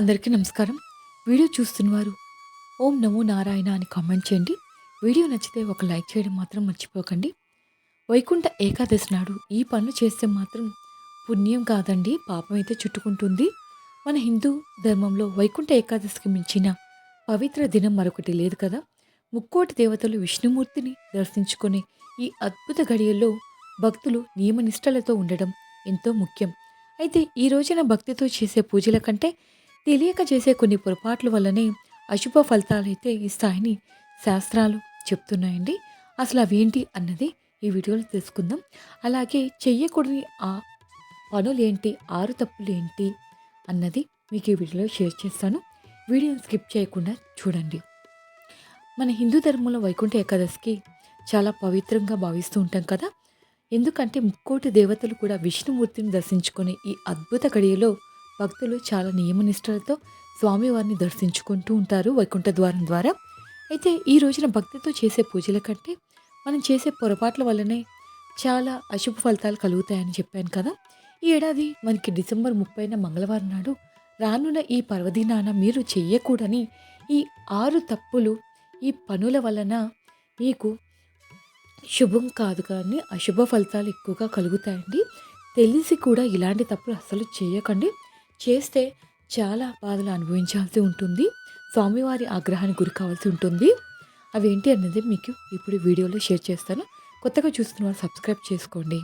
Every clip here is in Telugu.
అందరికీ నమస్కారం. వీడియో చూస్తున్నవారు ఓం నమో నారాయణ అని కామెంట్ చేయండి. వీడియో నచ్చితే ఒక లైక్ చేయడం మాత్రం మర్చిపోకండి. వైకుంఠ ఏకాదశి నాడు ఈ పనులు చేస్తే మాత్రం పుణ్యం కాదండి పాపం అయితే చుట్టుకుంటుంది. మన హిందూ ధర్మంలో వైకుంఠ ఏకాదశికి మించిన పవిత్ర దినం మరొకటి లేదు కదా. ముక్కోటి దేవతలు విష్ణుమూర్తిని దర్శించుకునే ఈ అద్భుత గడియల్లో భక్తులు నియమనిష్టలతో ఉండడం ఎంతో ముఖ్యం. అయితే ఈ రోజున భక్తితో చేసే పూజల కంటే తెలియక చేసే కొన్ని పొరపాట్ల వల్లనే అశుభ ఫలితాలైతే ఇస్తాయని శాస్త్రాలు చెప్తున్నాయండి. అసలు అవేంటి అన్నది ఈ వీడియోలో తెలుసుకుందాం. అలాగే చెయ్యకూడని ఆ పనులేంటి ఆరు తప్పులు ఏంటి అన్నది మీకు ఈ వీడియోలో షేర్ చేస్తాను. వీడియోని స్కిప్ చేయకుండా చూడండి. మన హిందూ ధర్మంలో వైకుంఠ ఏకాదశికి చాలా పవిత్రంగా భావిస్తూ ఉంటాం కదా. ఎందుకంటే ముక్కోటి దేవతలు కూడా విష్ణుమూర్తిని దర్శించుకునే ఈ అద్భుత గడియలో భక్తులు చాలా నియమనిష్టలతో స్వామివారిని దర్శించుకుంటూ ఉంటారు వైకుంఠ ద్వారం ద్వారా. అయితే ఈ రోజున భక్తితో చేసే పూజల కంటే మనం చేసే పొరపాట్ల వల్లనే చాలా అశుభ ఫలితాలు కలుగుతాయని చెప్పాను కదా. ఈ ఏడాది మనకి డిసెంబర్ ముప్పైన మంగళవారం నాడు రానున్న ఈ పర్వదినాన మీరు చెయ్యకూడని ఈ ఆరు తప్పులు ఈ పనుల వలన మీకు శుభం కాదు కానీ అశుభ ఫలితాలు ఎక్కువగా కలుగుతాయండి. తెలిసి కూడా ఇలాంటి తప్పులు అసలు చేయకండి. చేస్తే చాలా బాధలు అనుభవించాల్సి ఉంటుంది. స్వామివారి ఆగ్రహానికి గురి కావాల్సి ఉంటుంది. అవేంటి అన్నది మీకు ఇప్పుడు వీడియోలో షేర్ చేస్తాను. కొత్తగా చూస్తున్న వాళ్ళు సబ్స్క్రైబ్ చేసుకోండి.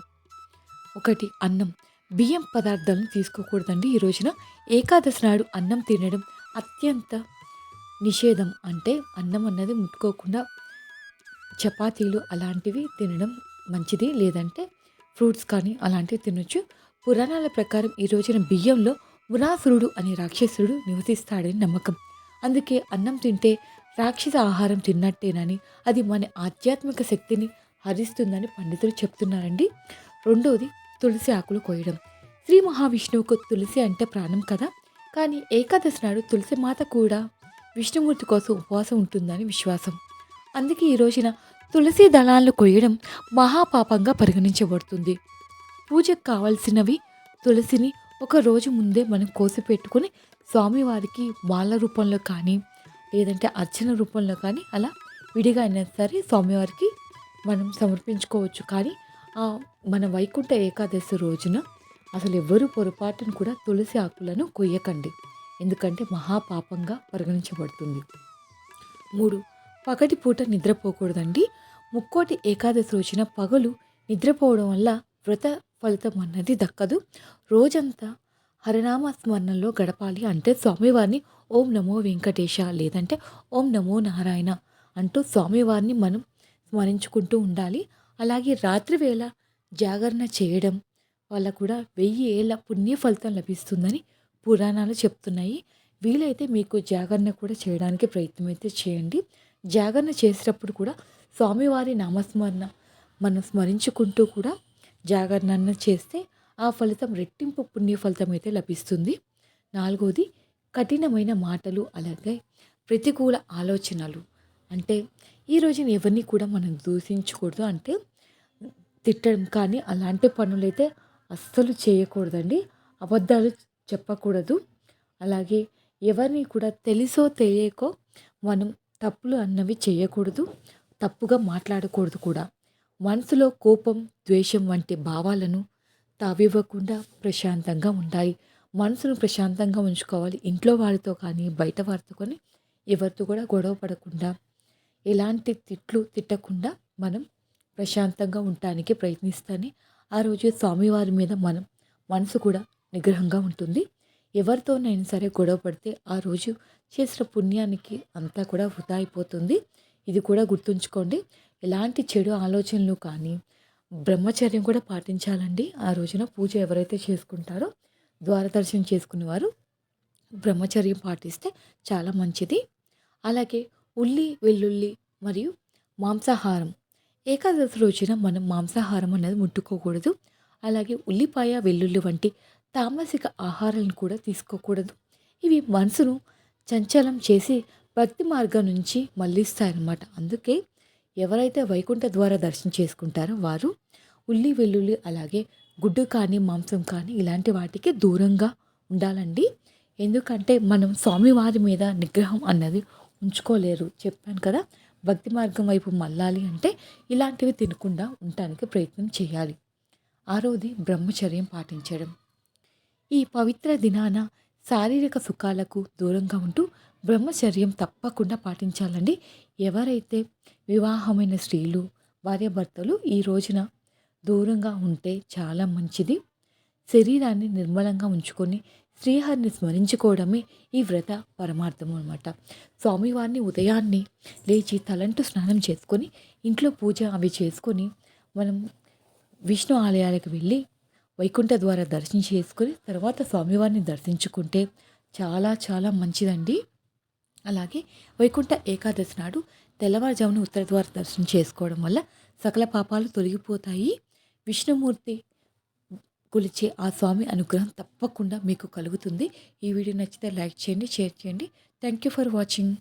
ఒకటి అన్నం. బియ్యం పదార్థాలను తీసుకోకూడదండి. ఈ రోజున ఏకాదశి నాడు అన్నం తినడం అత్యంత నిషేధం. అంటే అన్నం అన్నది ముట్టుకోకుండా చపాతీలు అలాంటివి తినడం మంచిది. లేదంటే ఫ్రూట్స్ కానీ అలాంటివి తినొచ్చు. పురాణాల ప్రకారం ఈ రోజున బియ్యంలో మురాసురుడు అనే రాక్షసుడు నివసిస్తాడని నమ్మకం. అందుకే అన్నం తింటే రాక్షస ఆహారం తిన్నట్టేనని అది మన ఆధ్యాత్మిక శక్తిని హరిస్తుందని పండితులు చెప్తున్నారండి. రెండోది తులసి ఆకులు కోయడం. శ్రీ మహావిష్ణువుకు తులసి అంటే ప్రాణం కదా? కానీ ఏకాదశి నాడు తులసి మాత కూడా విష్ణుమూర్తి కోసం ఉపవాసం ఉంటుందని విశ్వాసం. అందుకే ఈ రోజున తులసి దళాలను కొయ్యడం మహాపాపంగా పరిగణించబడుతుంది. పూజకు కావలసినవి తులసిని ఒక రోజు ముందే మనం కోసి పెట్టుకుని స్వామివారికి వాళ్ళ రూపంలో కానీ లేదంటే అర్చన రూపంలో కానీ అలా విడిగా అయినా సరే స్వామివారికి మనం సమర్పించుకోవచ్చు. కానీ ఆ మన వైకుంఠ ఏకాదశి రోజున అసలు ఎవ్వరూ పొరపాటును కూడా తులసి ఆకులను కొయ్యకండి. ఎందుకంటే మహాపాపంగా పరిగణించబడుతుంది. మూడు పగటి పూట నిద్రపోకూడదండి. ముక్కోటి ఏకాదశి రోజున పగలు నిద్రపోవడం వల్ల వ్రత ఫలితం అన్నది దక్కదు. రోజంతా హరినామ స్మరణలో గడపాలి అంటే స్వామివారిని ఓం నమో వెంకటేశ లేదంటే ఓం నమో నారాయణ అంటూ స్వామివారిని మనం స్మరించుకుంటూ ఉండాలి. అలాగే రాత్రి వేళ జాగరణ చేయడం వల్ల కూడా వెయ్యి ఏళ్ళ పుణ్య ఫలితం లభిస్తుందని పురాణాలు చెప్తున్నాయి. వీలైతే మీకు జాగరణ కూడా చేయడానికి ప్రయత్నం అయితే చేయండి. జాగరణ చేసేటప్పుడు కూడా స్వామివారి నామస్మరణ మనం స్మరించుకుంటూ కూడా జాగరణ చేస్తే ఆ ఫలితం రెట్టింపు పుణ్య ఫలితం అయితే లభిస్తుంది. నాలుగోది కఠినమైన మాటలు అలాగే ప్రతికూల ఆలోచనలు. అంటే ఈ రోజున ఎవరిని కూడా మనం దూషించకూడదు అంటే తిట్టడం కానీ అలాంటి పనులైతే అస్సలు చేయకూడదండి. అబద్ధాలు చెప్పకూడదు. అలాగే ఎవరిని కూడా తెలుసో తెలియకో మనం తప్పులు అన్నవి చేయకూడదు. తప్పుగా మాట్లాడకూడదు కూడా. మనసులో కోపం ద్వేషం వంటి భావాలను తావివ్వకుండా ప్రశాంతంగా ఉండాలి. మనసును ప్రశాంతంగా ఉంచుకోవాలి. ఇంట్లో వారితో కానీ బయట వారితో కానీ ఎవరితో కూడా గొడవ పడకుండా ఎలాంటి తిట్లు తిట్టకుండా మనం ప్రశాంతంగా ఉండటానికి ప్రయత్నిస్తానే ఆ రోజు స్వామివారి మీద మనం మనసు కూడా నిగ్రహంగా ఉంటుంది. ఎవరితోనైనా సరే గొడవ పడితే ఆ రోజు చేసిన పుణ్యానికి అంతా కూడా వృధా అయిపోతుంది. ఇది కూడా గుర్తుంచుకోండి. ఎలాంటి చెడు ఆలోచనలు కానీ బ్రహ్మచర్యం కూడా పాటించాలండి. ఆ రోజున పూజ ఎవరైతే చేసుకుంటారో ద్వారదర్శనం చేసుకునేవారు బ్రహ్మచర్యం పాటిస్తే చాలా మంచిది. అలాగే ఉల్లి వెల్లుల్లి మరియు మాంసాహారం. ఏకాదశి రోజున మనం మాంసాహారం అనేది ముట్టుకోకూడదు. అలాగే ఉల్లిపాయ వెల్లుల్లి వంటి తామసిక ఆహారాలను కూడా తీసుకోకూడదు. ఇవి మనసును చంచలం చేసి భక్తి మార్గం నుంచి మళ్ళిస్తాయన్నమాట అందుకే ఎవరైతే వైకుంఠ ద్వారా దర్శనం చేసుకుంటారో వారు ఉల్లి వెల్లుల్లి అలాగే గుడ్డు కానీ మాంసం కానీ ఇలాంటి వాటికి దూరంగా ఉండాలండి. ఎందుకంటే మనం స్వామివారి మీద నిగ్రహం అన్నది ఉంచుకోలేరు. చెప్పాను కదా భక్తి మార్గం వైపు మళ్ళాలి అంటే ఇలాంటివి తినకుండా ఉండటానికి ప్రయత్నం చేయాలి. ఆరోది బ్రహ్మచర్యం పాటించడం. ఈ పవిత్ర దినాన శారీరక సుఖాలకు దూరంగా ఉంటూ బ్రహ్మచర్యం తప్పకుండా పాటించాలండి. ఎవరైతే వివాహమైన స్త్రీలు భార్యాభర్తలు ఈ రోజున దూరంగా ఉంటే చాలా మంచిది. శరీరాన్ని నిర్మలంగా ఉంచుకొని శ్రీహరిని స్మరించుకోవడమే ఈ వ్రత పరమార్థం అనమాట స్వామివారిని ఉదయాన్నే లేచి తలంటు స్నానం చేసుకొని ఇంట్లో పూజ అవి చేసుకొని మనం విష్ణు ఆలయాలకు వెళ్ళి వైకుంఠ ద్వారా దర్శనం చేసుకొని తర్వాత స్వామివారిని దర్శించుకుంటే చాలా చాలా మంచిదండి. అలాగే వైకుంఠ ఏకాదశి నాడు తెల్లవారుజామున ఉత్తర ద్వార దర్శనం చేసుకోవడం వల్ల సకల పాపాలు తొలగిపోతాయి. విష్ణుమూర్తి కొలిచే ఆ స్వామి అనుగ్రహం తప్పకుండా మీకు కలుగుతుంది. ఈ వీడియో నచ్చితే లైక్ చేయండి షేర్ చేయండి. Thank you for watching